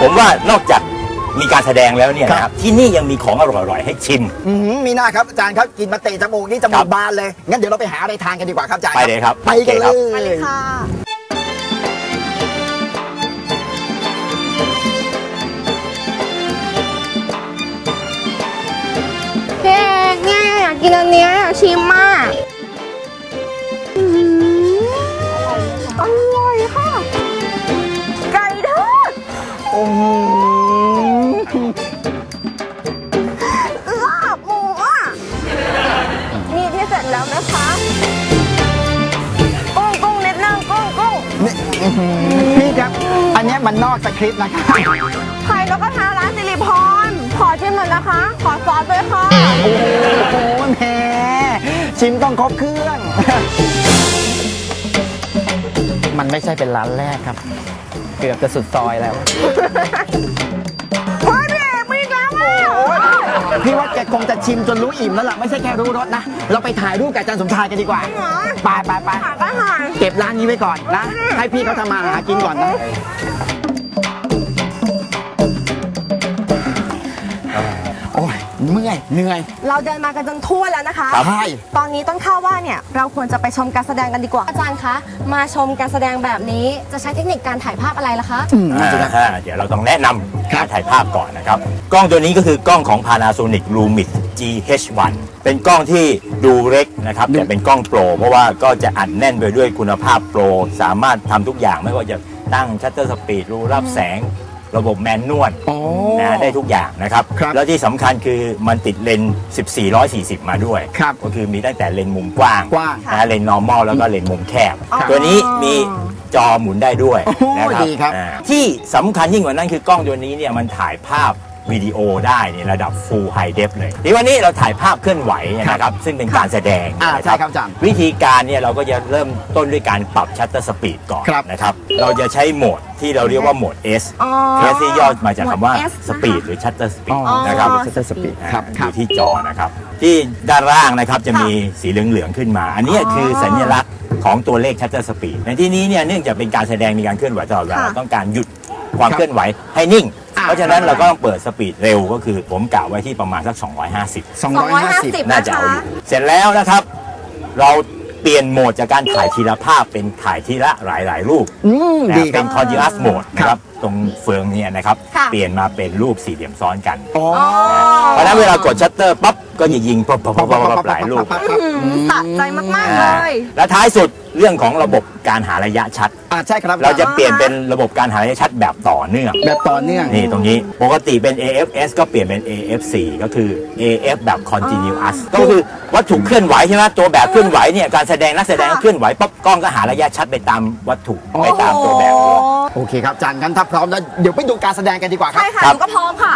ผมว่านอกจากมีการแสดงแล้วเนี่ยนะครับที่นี่ยังมีของอร่อยๆให้ชิม อื้อหือมีหน้าครับอาจารย์ครับกินมาเตะจมูกนี่จมูครักบบานเลย งั้นเดี๋ยวเราไปหาอะไรทานกันดีกว่าครับอาจารย์ไปเลยครับไปกันโอเคเลครับยไปเลยค่ะ พี่เอกเนี่ยอยากกินอันเนี้ยอยากชิมมา แล้วนะคะกุ้งกุ้งนิดนึงกุ้งกุ้งนี่อื้อหือพี่ครับ อันเนี้ยมันนอกสคริปต์นะครับไข่นกกระทาร้านสิริพรขอชิมหน่อยนะคะ ขอซอสด้วยค่ะโอ้โหแหมชิมต้องครบเครื่อง มันไม่ใช่เป็นร้านแรกครับ เกือบจะสุดซอยแล้ว พี่ว่าแกคงจะชิมจนรู้อิ่มแล้วล่ะไม่ใช่แค่รู้รสนะ เราไปถ่ายรูปกับอาจารย์สมชายกันดีกว่าไปไปไปหาก็หาเก็บร้านนี้ไว้ก่อนนะ ให้พี่เขาทำมาหากินก่อนนะ เมื่อยเหนื่อย เราเดินมากันจนทั่วแล้วนะคะใช่ตอนนี้ต้นข้าวว่าเนี่ยเราควรจะไปชมการแสดงกันดีกว่า อาจารย์คะ มาชมการแสดงแบบนี้จะใช้เทคนิคการถ่ายภาพอะไรล่ะคะอืมน่าจะได้อ่าเดี๋ยวเราต้องแนะนำครักาบรถ่ายภาพก่อนนะครับ กล้องตัวนี้ก็คือกล้องของ Panasonic Lumix GH1 เป็นกล้องที่ดูเล็กนะครับแต่เป็นกล้องโปร เพราะว่าก็จะอัดแน่นไปด้วยคุณภาพโปร สามารถทำทุกอย่างไม่ว่าจะตั้งชัตเตอร์สปีดรูรับแสง ระบบแมนนวลอ๋อ นะได้ทุกอย่างนะครับ ครับแล้วที่สำคัญคือมันติดเลนส์1440 มาด้วย ครับก็คือมีตั้งแต่เลนส์มุมกว้างกว้างนะเลนส์ normal แล้วก็เลนส์มุมแคบอ๋อตัวนี้มีจอหมุนได้ด้วยโอ้โหนะครับดีครับ อ่าที่สำคัญยิ่งกว่านั้นคือกล้องตัวนี้เนี่ยมันถ่ายภาพ วิดีโอได้ในระดับ Full High Def เลยที่วันนี้เราถ่ายภาพเคลื่อนไหวเนี่ยนะครับซึ่งเป็นการแสดงอ่านะใช่ครับอาจารย์วิธีการเนี่ยเราก็จะเริ่มต้นด้วยการปรับชัตเตอร์สปีดก่อนครับ นะครับเราจะใช้โหมดที่เราเรียกว่าโหมด S อ๋อ S ที่ย่อมาจากคำว่าโหมด S สปีดหรือชัตเตอร์สปีดอ๋อนะครับชัตเตอร์สปีดครับอครับ ยู่ที่จอนะครับ ที่ด้านล่างนะครับจะมีสีเหลือง ๆ ขึ้นมา อันนี้คือสัญลักษณ์ของตัวเลขชัตเตอร์สปีดในที่นี้เนี่ยเนื่องจากเป็นการแสดงมีการเคลื่อนไหวตลอดเวลาค่ะ เราต้องการหยุดความเคลื่อนไหวให้นิ่งอ่า เพราะฉะนั้นเราก็ต้องเปิดสปีดเร็วก็คือผมกะไว้ที่ประมาณสัก 250 250 น่าจะเอาอยู่ เสร็จแล้วนะครับ เราเปลี่ยนโหมดจากการถ่ายทีละภาพเป็นถ่ายทีละหลาย ๆ รูปอืมนะดีคเป็รับน continuous mode นะครับตรงเฟืองเนี่ยนะครับค่ะเปลี่ยนมาเป็นรูปสี่เหลี่ยมซ้อนกันอ๋อเพราะฉะนั้นเวลากดชัตเตอร์ปั๊บก็จะยิงปั๊บปั๊บปั๊บปั๊บหลายรูปสะใจมาก ๆ เลย และท้ายสุด เรื่องของระบบการหาระยะชัด อ่าใช่ครับเราจะเปลี่ยนเป็นระบบการหาระยะชัดแบบต่อเนื่อง แบบต่อเนื่องนี่ตรงนี้ปกติเป็น AFS ก็เปลี่ยนเป็น AF4 ก็คือ AF แบบ continuous ก็คือวัตถุเคลื่อนไหวใช่ไหมตัวแบบเคลื่อนไหวเนี่ยการแสดงนักแสดงเคลื่อนไหวปั๊บกล้องก็หาระยะชัดไปตามวัตถุไปตามตัวแบบเลยโอเคครับอาจารย์งั้นถ้าพร้อมแล้วเดี๋ยวไปดูการแสดงกันดีกว่าครับ ใช่ค่ะครัหบนูก็พร้อมค่ะ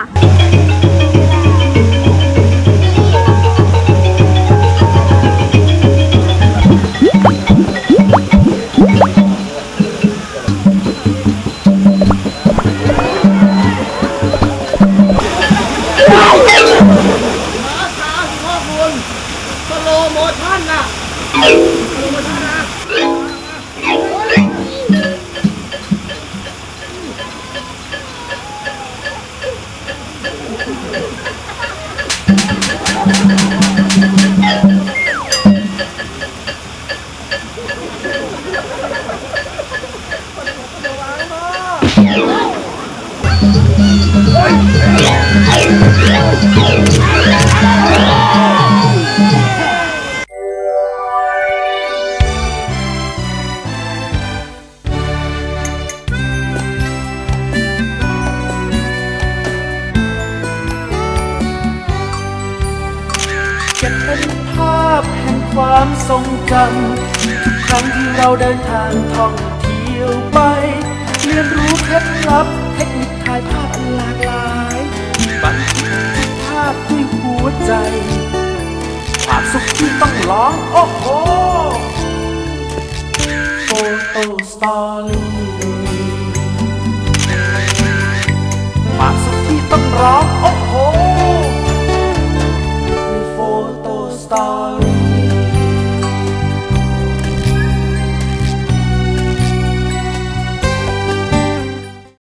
เก็บเป็นภาพแห่งความทรงจำทุกครั้งที่เราเดินทางท่องเที่ยวไป เรียนรู้เคล็ดลับเทคนิคถ่ายภาพอันหลากหลายบันทึกภาพด้วยหัวใจ ความสุขที่ต้องลองโอ้โหโฟโต้สตอรี่ความสุขที่ต้องร้องโอ้